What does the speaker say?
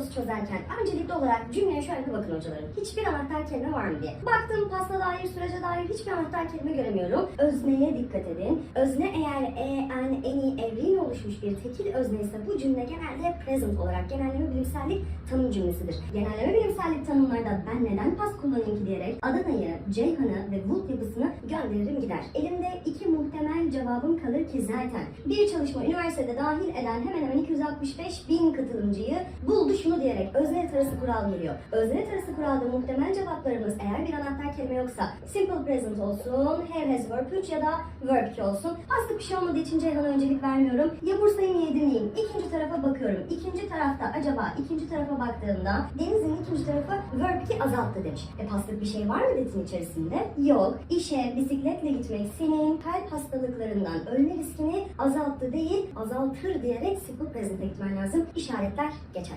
sorusu çözerken öncelikli olarak cümleye şöyle bir bakın hocalarım. Hiçbir anahtar kelime var mı diye. Baktım pasta dair, sürece dair hiçbir anahtar kelime göremiyorum. Özneye dikkat edin. Özne eğer e, en, eni, evriyle oluşmuş bir tekil özne ise bu cümle genelde present olarak genelleme bilimsellik tanım cümlesidir. Genelleme bilimsellik tanımlarda ben neden pas kullanayım ki diyerek Adana'yı, Ceyhan'ı ve Wood yapısını gönderirim gider. Elimde iki muhtemel cevabım kalır ki zaten bir çalışma üniversitede dahil eden hemen hemen 265 bin katılımcıyı buldu şunu diyerek özne tarısı kural geliyor. Özne tarısı kuralda muhtemel cevaplarımız eğer bir anahtar kelime yoksa simple present olsun, have has verb 3 ya da verb 2 olsun. Aslında bir şey olmadığı için Ceyhan'a öncelik vermiyorum. Ya Bursa'yı mı Edirne'yim? İkinci tarafa bakıyorum. İkinci tarafta acaba ikinci tarafa baktığımda Deniz'in ikinci tarafı verb 2 azalttı demiş. E paslık bir şey var mı detin içerisinde? Yok. İşe bisikletle gitmek senin kalp hastalıklarından ölme riskini azalttı değil azaltır diyerek simple present'e gitmen lazım. İşaretler geçersin.